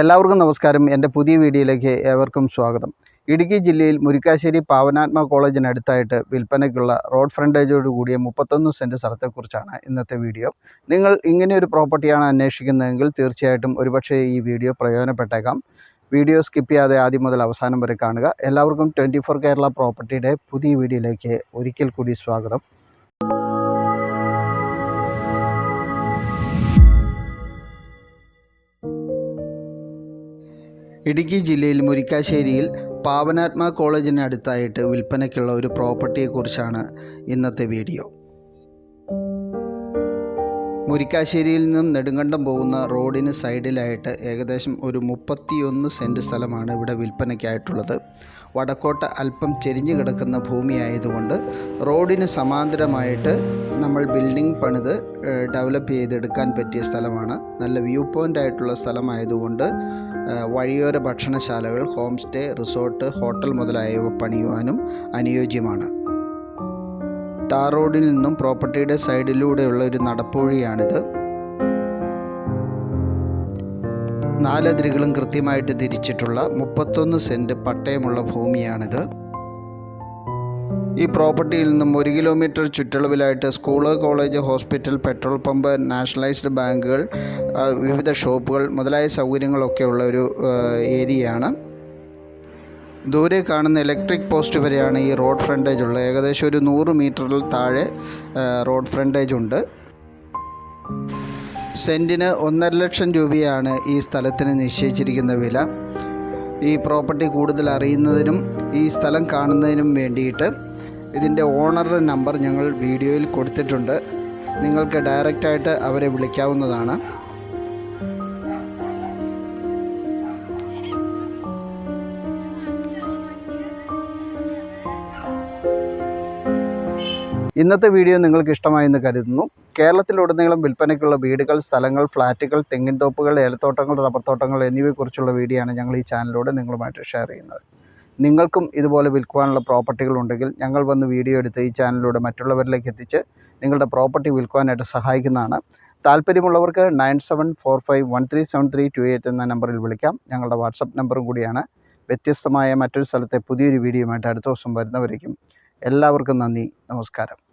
എല്ലാവർക്കും നമസ്കാരം. എന്റെ പുതിയ വീഡിയോയിലേക്ക് ഏവർക്കും സ്വാഗതം. ഇടുക്കി ജില്ലയിൽ മുരിക്കാശ്ശേരി പാവനാത്മ കോളേജിനടുത്തായിട്ട് വിൽപ്പനയ്ക്കുള്ള റോഡ് ഫ്രണ്ടേജോട് കൂടിയ മുപ്പത്തൊന്ന് സെന്റ് സ്ഥലത്തെക്കുറിച്ചാണ് ഇന്നത്തെ വീഡിയോ. നിങ്ങൾ ഇങ്ങനെ ഒരു പ്രോപ്പർട്ടിയാണ് അന്വേഷിക്കുന്നതെങ്കിൽ തീർച്ചയായിട്ടും ഒരുപക്ഷെ ഈ വീഡിയോ പ്രയോജനപ്പെട്ടേക്കാം. വീഡിയോ സ്കിപ്പ് ചെയ്യാതെ ആദ്യം മുതൽ അവസാനം വരെ കാണുക. എല്ലാവർക്കും ട്വന്റി ഫോർ കേരള പ്രോപ്പർട്ടിയുടെ പുതിയ വീഡിയോയിലേക്ക് ഒരിക്കൽ കൂടി സ്വാഗതം. ഇടുക്കി ജില്ലയിൽ മുരിക്കാശ്ശേരിയിൽ പാവനാത്മ കോളേജിന് അടുത്തായിട്ട് വിൽപ്പനയ്ക്കുള്ള ഒരു പ്രോപ്പർട്ടിയെക്കുറിച്ചാണ് ഇന്നത്തെ വീഡിയോ. മുരിക്കാശ്ശേരിയിൽ നിന്നും നെടുങ്കണ്ടം പോകുന്ന റോഡിന് സൈഡിലായിട്ട് ഏകദേശം ഒരു മുപ്പത്തിയൊന്ന് സെന്റ് സ്ഥലമാണ് ഇവിടെ വിൽപ്പനയ്ക്കായിട്ടുള്ളത്. വടക്കോട്ട് അല്പം ചെരിഞ്ഞു കിടക്കുന്ന ഭൂമിയായതുകൊണ്ട് റോഡിന് സമാന്തരമായിട്ട് നമ്മൾ ബിൽഡിംഗ് പണിത് ഡെവലപ്പ് ചെയ്തെടുക്കാൻ പറ്റിയ സ്ഥലമാണ്. നല്ല വ്യൂ പോയിന്റ് ആയിട്ടുള്ള സ്ഥലമായതുകൊണ്ട് വഴിയോര ഭക്ഷണശാലകൾ ഹോം സ്റ്റേ റിസോർട്ട് ഹോട്ടൽ മുതലായവ പണിയുവാനും അനുയോജ്യമാണ്. ടാർ റോഡിൽ നിന്നും പ്രോപ്പർട്ടിയുടെ സൈഡിലൂടെയുള്ള ഒരു നടപ്പുവഴിയാണിത്. നാലതിരുകളും കൃത്യമായിട്ട് തിരിച്ചിട്ടുള്ള മുപ്പത്തൊന്ന് സെന്റ് പട്ടയമുള്ള ഭൂമിയാണിത്. ഈ പ്രോപ്പർട്ടിയിൽ നിന്നും ഒരു kilometre ചുറ്റളവിലായിട്ട് school college hospital petrol pump nationalised ബാങ്കുകൾ വിവിധ ഷോപ്പുകൾ മുതലായ സൗകര്യങ്ങളൊക്കെ ഉള്ള ഒരു ഏരിയയാണ്. ദൂരെ കാണുന്ന ഇലക്ട്രിക് പോസ്റ്റ് വരെയാണ് ഈ റോഡ് ഫ്രണ്ടേജ് ഉള്ളത്. ഏകദേശം ഒരു നൂറ് മീറ്ററിൽ താഴെ റോഡ് ഫ്രണ്ടേജ് ഉണ്ട്. സെന്റിന് ഒന്നര ലക്ഷം രൂപയാണ് ഈ സ്ഥലത്തിന് നിശ്ചയിച്ചിരിക്കുന്ന വില. ഈ പ്രോപ്പർട്ടി കൂടുതൽ അറിയുന്നതിനും ഈ സ്ഥലം കാണുന്നതിനും വേണ്ടിയിട്ട് ഇതിന്റെ ഓണറുടെ നമ്പർ ഞങ്ങൾ വീഡിയോയിൽ കൊടുത്തിട്ടുണ്ട്. നിങ്ങൾക്ക് ഡയറക്റ്റായിട്ട് അവരെ വിളിക്കാവുന്നതാണ്. ഇന്നത്തെ വീഡിയോ നിങ്ങൾക്ക് ഇഷ്ടമായെന്ന് കരുതുന്നു. കേരളത്തിലുടനീളം വിൽപ്പനയ്ക്കുള്ള വീടുകൾ സ്ഥലങ്ങൾ ഫ്ലാറ്റുകൾ തെങ്ങിൻ തോപ്പുകൾ ഏലത്തോട്ടങ്ങൾ റബ്ബർ തോട്ടങ്ങൾ എന്നിവയെക്കുറിച്ചുള്ള വീഡിയോ ആണ് ഞങ്ങൾ ഈ ചാനലിലൂടെ നിങ്ങളുമായിട്ട് ഷെയർ ചെയ്യുന്നത്. നിങ്ങൾക്കും ഇതുപോലെ വിൽക്കുവാനുള്ള പ്രോപ്പർട്ടികൾ ഉണ്ടെങ്കിൽ ഞങ്ങൾ വന്ന് വീഡിയോ എടുത്ത് ഈ ചാനലിലൂടെ മറ്റുള്ളവരിലേക്ക് എത്തിച്ച് നിങ്ങളുടെ പ്രോപ്പർട്ടി വിൽക്കുവാനായിട്ട് സഹായിക്കുന്നതാണ്. താല്പര്യമുള്ളവർക്ക് nine seven four five one three seven three two eight എന്ന നമ്പറിൽ വിളിക്കാം. ഞങ്ങളുടെ വാട്സപ്പ് നമ്പറും കൂടിയാണ്. വ്യത്യസ്തമായ മറ്റൊരു സ്ഥലത്തെ പുതിയൊരു വീഡിയോയുമായിട്ട് അടുത്ത ദിവസം വരുന്നവരേക്കും എല്ലാവർക്കും നന്ദി നമസ്കാരം.